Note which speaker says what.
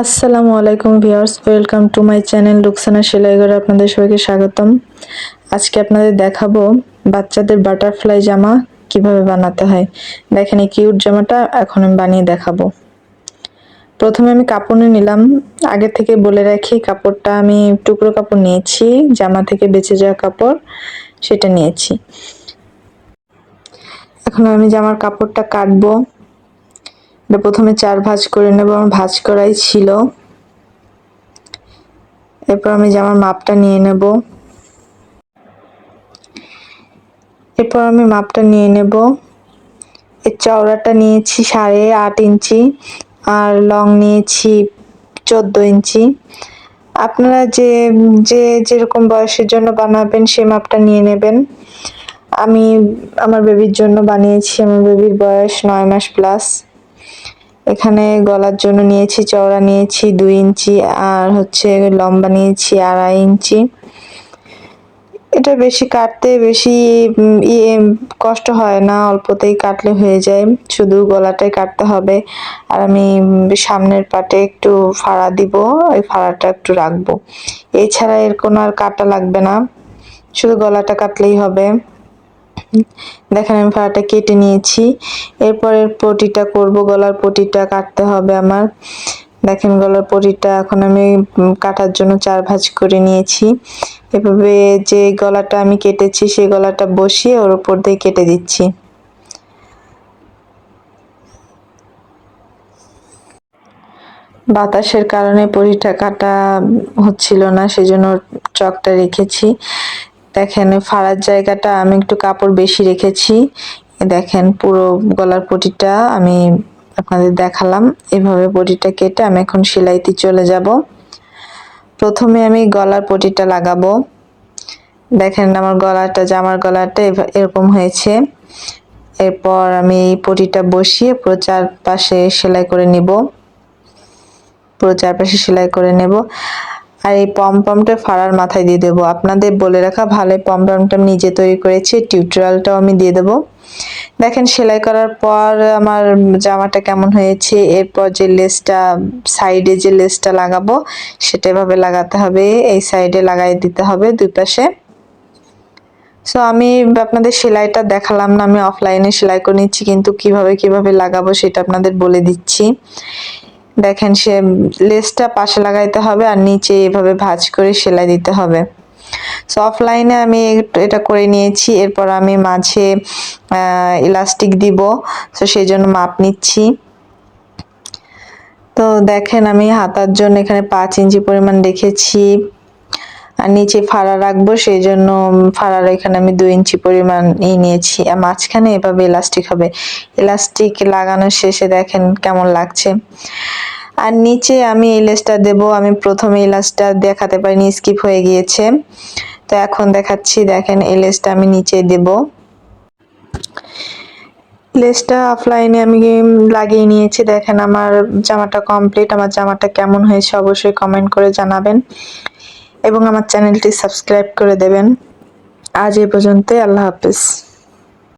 Speaker 1: আসসালামু আলাইকুম viewers, welcome to my channel Ruksana সেলাইঘরে আপনাদের সবাইকে স্বাগতম। আজকে আপনাদের দেখাবো বাচ্চাদের বাটারফ্লাই জামা কীভাবে বানাতে হয়। দেখেন এই কিউট জামাটা এখন আমি বানিয়ে দেখাবো। প্রথমে আমি কাপড় নিলাম। আগে থেকে বলে রাখি, কাপড়টা আমি টুকরো কাপড় নিয়েছি, জামা থেকে বেঁচে যাওয়া কাপড় সেটা নিয়েছি। এখন আমি জামার কাপড়টা কাটবো। এটা প্রথমে চার ভাঁজ করে নেব, আমার ভাঁজ করাই ছিল। এরপর আমি জামার মাপটা নিয়ে নেব। এরপর আমি মাপটা নিয়ে নেব। এর চওড়াটা নিয়েছি সাড়ে আট ইঞ্চি, আর লং নিয়েছি চোদ্দ ইঞ্চি। আপনারা যে যে যেরকম বয়সের জন্য বানাবেন সে মাপটা নিয়ে নেবেন। আমি আমার বেবির জন্য বানিয়েছি, আমার বেবির বয়স নয় মাস প্লাস এখানে গলার জন্য নিয়েছি, চওড়া নিয়েছি, দুই ইঞ্চি, আর হচ্ছে লম্বা নিয়েছি, আড়াই ইঞ্চি। এটা বেশি কাটতে বেশি ইয়ে কষ্ট হয় না, অল্পতেই কাটলে হয়ে যায়। শুধু গলাটাই কাটতে হবে। আর আমি সামনের পাটে একটু ফাড়া দিব, ওই ফাড়াটা একটু রাখব। এছাড়া এর কোনো আর কাটা লাগবে না। শুধু গলাটা কাটলেই হবে। দেখেন আমি ফাড়াটা কেটে নিয়েছি। এরপরের পটিটা করব, গলার পটিটা কাটতে হবে আমার। দেখেন গলার পটিটা এখন আমি কাটার জন্য চার ভাঁজ করে নিয়েছি। এভাবে যে গলাটা আমি কেটেছি, সেই গলাটা বসিয়ে ওর উপর দিয়ে কেটে দিচ্ছি। বাতাসের কারণে পরিটা কাটা হচ্ছিল না, সেজন্য চকটা রেখেছি। দেখেন ফাড়ার জায়গাটা আমি একটু কাপড় বেশি রেখেছি। দেখেন, পুরো গলার পটিটা আমি আপনাদের দেখালাম। এভাবে পটিটা কেটে আমি এখন সেলাইতে চলে যাব। প্রথমে আমি গলার পটিটা লাগাবো। দেখেন, আমার গলাটা, জামার গলাটা এরকম হয়েছে। এরপর আমি এই পটিটা বসিয়ে পুরো চারপাশে সেলাই করে নিব। পুরো চারপাশে সেলাই করে নেব। আর এই পমপমটা ফাড়ার মাথায় দিয়ে দেবো। আপনাদের বলে রাখা ভালো পমপমটা নিজে তৈরি করেছি, টিউটোরিয়ালটাও আমি দিয়ে দেবো। দেখেন সেলাই করার পর আমার জামাটা কেমন হয়েছে, এরপর যে লেসটা, সাইডে যে লেসটা লাগাবো, সেটা এভাবে লাগাতে হবে, এই সাইডে লাগাই দিতে হবে দুই পাশে। সো আমি আপনাদের সেলাইটা দেখালাম না, আমি অফলাইনে সেলাই করে নিচ্ছি, কিন্তু কীভাবে কীভাবে লাগাবো সেটা আপনাদের বলে দিচ্ছি। দেখেন, সে লেসটা পাশে লাগাইতে হবে আর নিচে এভাবে ভাজ করে সেলাই দিতে হবে। সো অফলাইনে আমি এটা করে নিয়েছি। এরপর আমি মাঝে ইলাস্টিক দিব। সো সেই জন্য মাপ নিচ্ছি। তো দেখেন, আমি হাতার জন্য এখানে পাঁচ ইঞ্চি পরিমাণ রেখেছি। আর নিচে ফাড়া রাখব সেই জন্য ফাড়ার এখানে আমি দুই ইঞ্চি পরিমাণ নিয়ে নিয়েছি। আর মাঝখানে এভাবে ইলাস্টিক হবে। ইলাস্টিক লাগানোর শেষে দেখেন কেমন লাগছে। আর নিচে আমি এই লেসটা দেব। আমি প্রথমে এই লেসটা দেখাতে পারিনি স্কিপ হয়ে গিয়েছে। তো এখন দেখাচ্ছি, দেখেন এই লেসটা আমি নিচে দেব। লেসটা অফলাইনে আমি লাগিয়ে নিয়েছি। দেখেন আমার জামাটা কমপ্লিট আমার জামাটা কেমন হয়েছে অবশ্যই কমেন্ট করে জানাবেন। এবং আমার চ্যানেলটি সাবস্ক্রাইব করে দেবেন। আজ এ পর্যন্তই আল্লাহ হাফিজ।